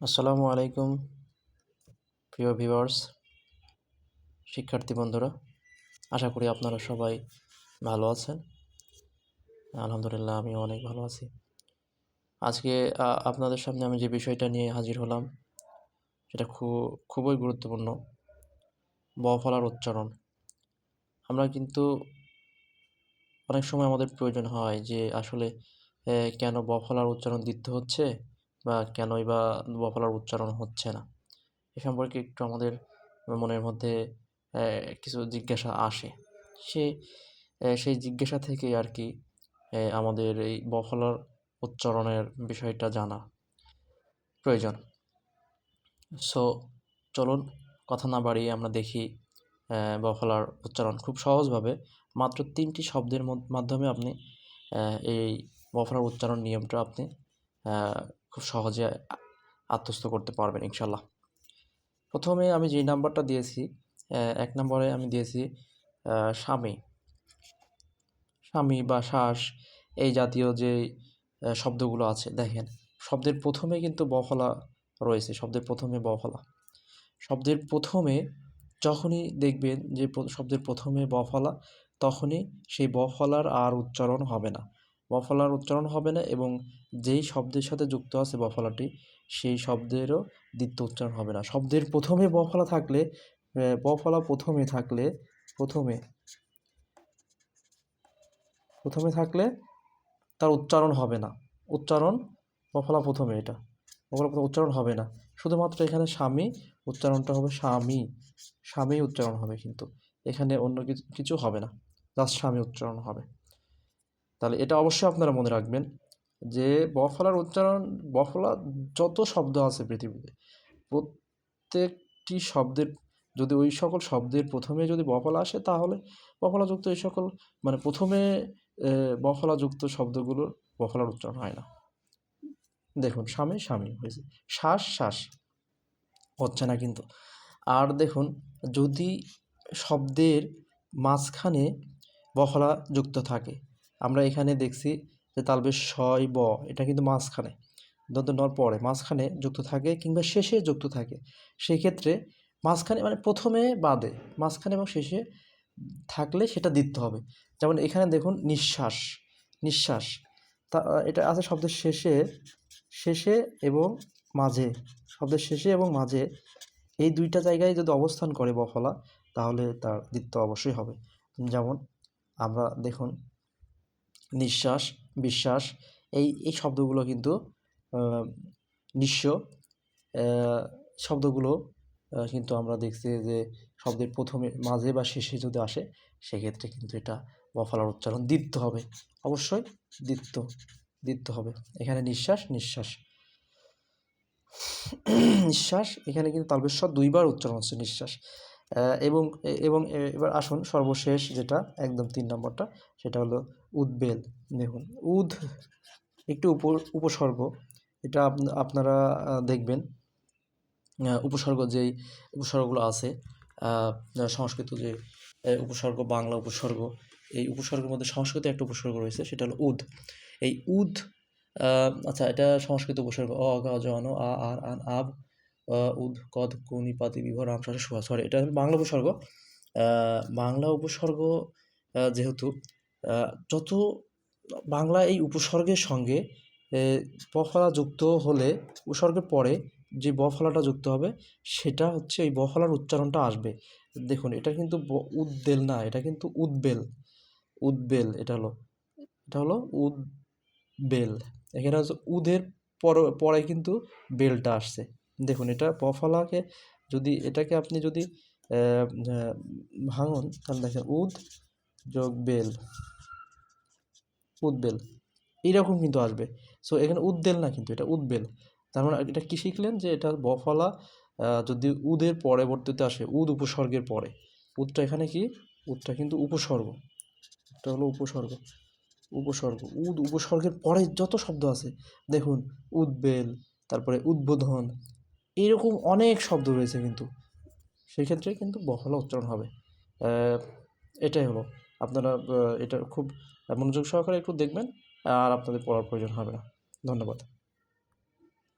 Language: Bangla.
আসসালামু আলাইকুম, প্রিয় ভিউয়ার্স, শিক্ষার্থী বন্ধুরা, আশা করি আপনারা সবাই ভালো আছেন। আলহামদুলিল্লাহ আমি অনেক ভালো আছি। আজকে আপনাদের সামনে আমি যে বিষয়টা নিয়ে হাজির হলাম, সেটা খুব খুবই গুরুত্বপূর্ণ ব ফলার উচ্চারণ। আমরা কিন্তু অনেক সময় আমাদের প্রয়োজন হয় যে আসলে কেন ব ফলার উচ্চারণ দিতে হচ্ছে বা কেনই বা ব ফলার উচ্চারণ হচ্ছে না। এ সম্পর্কে একটু আমাদের মনের মধ্যে কিছু জিজ্ঞাসা আসে। সে সেই জিজ্ঞাসা থেকেই আর কি আমাদের এই বফলার উচ্চারণের বিষয়টা জানা প্রয়োজন। সো, চলুন কথা না বাড়িয়ে আমরা দেখি বফলার উচ্চারণ খুব সহজভাবে। মাত্র তিনটি শব্দের মাধ্যমে আপনি এই বফলার উচ্চারণ নিয়মটা আপনি খুব সহজে আত্মস্থ করতে পারবেন ইনশাল্লাহ। প্রথমে আমি যেই নাম্বারটা দিয়েছি এক নম্বরে আমি দিয়েছি স্বামী। স্বামী বা শ্বাস, এই জাতীয় যে শব্দগুলো আছে, দেখেন, শব্দের প্রথমে কিন্তু বফলা রয়েছে, শব্দের প্রথমে বফলা শব্দের প্রথমে যখনই দেখবেন যে, শব্দের প্রথমে বফলা তখনই সেই বফলার আর উচ্চারণ হবে না। বফলার উচ্চারণ হবে না এবং যেই শব্দের সাথে যুক্ত আছে বফলাটি, সেই শব্দেরও দ্বিতীয় উচ্চারণ হবে না। শব্দের প্রথমে বফলা থাকলে বফলা প্রথমে থাকলে, প্রথমে প্রথমে থাকলে তার উচ্চারণ হবে না। উচ্চারণ বফলা প্রথমে এটা। বফলা প্রথমে উচ্চারণ হবে না। শুধুমাত্র এখানে স্বামী, উচ্চারণটা হবে স্বামী। স্বামী উচ্চারণ হবে কিন্তু। এখানে অন্য কিছু কিছু হবে না। জাস্ট স্বামী উচ্চারণ হবে। তাহলে এটা অবশ্যই আপনারা মনে রাখবেন যে বফলার উচ্চারণ, বফলা যত শব্দ আছে পৃথিবীতে, প্রত্যেকটি শব্দের, যদি ওই সকল শব্দের প্রথমে যদি বফলা আসে, তাহলে বফলাযুক্ত এই সকল মানে প্রথমে বফলাযুক্ত শব্দগুলোর বফলার উচ্চারণ হয় না। দেখুন, স্বামী স্বামী হয়েছে। শ্বাস শ্বাস হচ্ছে না কিন্তু। আর দেখুন, যদি শব্দের মাঝখানে বফলা যুক্ত থাকে আমরা এখানে দেখছি যে তালবের শয় ব, এটা কিন্তু মাঝখানে। দন্ত নর পরে মাঝখানে যুক্ত থাকে কিংবা শেষে যুক্ত থাকে। সেই ক্ষেত্রে মাঝখানে মানে প্রথমে বাদে, মাঝখানে এবং শেষে থাকলে সেটা দিতে হবে। যেমন এখানে দেখুন নিঃশ্বাস নিঃশ্বাস। তা, এটা আছে শব্দের শেষে শেষে এবং মাঝে। শব্দের শেষে এবং মাঝে এই দুইটা জায়গায় যদি অবস্থান করে বফলা, তাহলে তার দ্বিত্ব অবশ্যই হবে। যেমন আমরা দেখুন নিঃশ্বাস, বিশ্বাস, এই এই শব্দগুলো কিন্তু নিঃস্ব। শব্দগুলো কিন্তু আমরা দেখছি যে শব্দের প্রথমে, মাঝে বা শেষে যদি আসে, সেক্ষেত্রে কিন্তু এটা বফলার উচ্চারণ দ্বিত্ব হবে। অবশ্যই দ্বিত্ব দ্বিত্ব হবে। এখানে নিঃশ্বাস নিঃশ্বাস। নিঃশ্বাস, এখানে কিন্তু তালবেশ্বর দুইবার উচ্চারণ হচ্ছে নিঃশ্বাস। এবং এবং এবার আসুন সর্বশেষ যেটা, একদম তিন নম্বরটা, সেটা হলো উদ্বেল, দেখুন, উদ একটু উপ উপসর্গ, এটা আপ- আপনারা দেখবেন উপসর্গ যেই উপসর্গগুলো আছে সংস্কৃত যে উপসর্গ, বাংলা উপসর্গ, এই উপসর্গের মধ্যে সংস্কৃত একটা উপসর্গ রয়েছে, সেটা হলো উদ, এই উদ আচ্ছা এটা সংস্কৃত উপসর্গ, অ, গ, জ, ন, আ আর আন আব উদ, কদ, কুনি, পাতি, বিভর সরে সুয়া সরি, এটা বাংলা উপসর্গ। বাংলা উপসর্গ যেহেতু যত বাংলা এই উপসর্গের সঙ্গে বফলা যুক্ত হলে, উপসর্গের পরে যে বফলাটা যুক্ত হবে, সেটা হচ্ছে এই বফলার উচ্চারণটা আসবে। দেখুন, এটা কিন্তু উদ্বেল না, এটা কিন্তু উদ্বেল। উদ্বেল, এটা হলো এটা হলো উদ্বেল। এখানে হচ্ছে উদের পরে কিন্তু বেলটা আসছে। দেখুন, এটা বফলাকে যদি এটাকে আপনি যদি ভাঙুন, তাহলে দেখেন উদ যোগ বেল উদ্বেল এইরকম কিন্তু আসবে। সো এখানে উদ্বেল না কিন্তু, এটা উদ্বেল তার মানে এটা কি শিখলেন যে এটা বফলা যদি উদের পরবর্তীতে আসে, উদ উপসর্গের পরে, উদটা এখানে কি? উদটা কিন্তু উপসর্গ। এটা হলো উপসর্গ। উপসর্গ। উদ উপসর্গের পরে যত শব্দ আছে, দেখুন উদ্বেল তারপরে উদ্বোধন এইরকম অনেক শব্দ রয়েছে কিন্তু। সেই ক্ষেত্রে কিন্তু বফলা উচ্চারণ হবে। এটাই হলো। আপনারা এটা খুব মনোযোগ সহকারে একটু দেখবেন, আর আপনাদের পড়ার প্রয়োজন হবে না। ধন্যবাদ।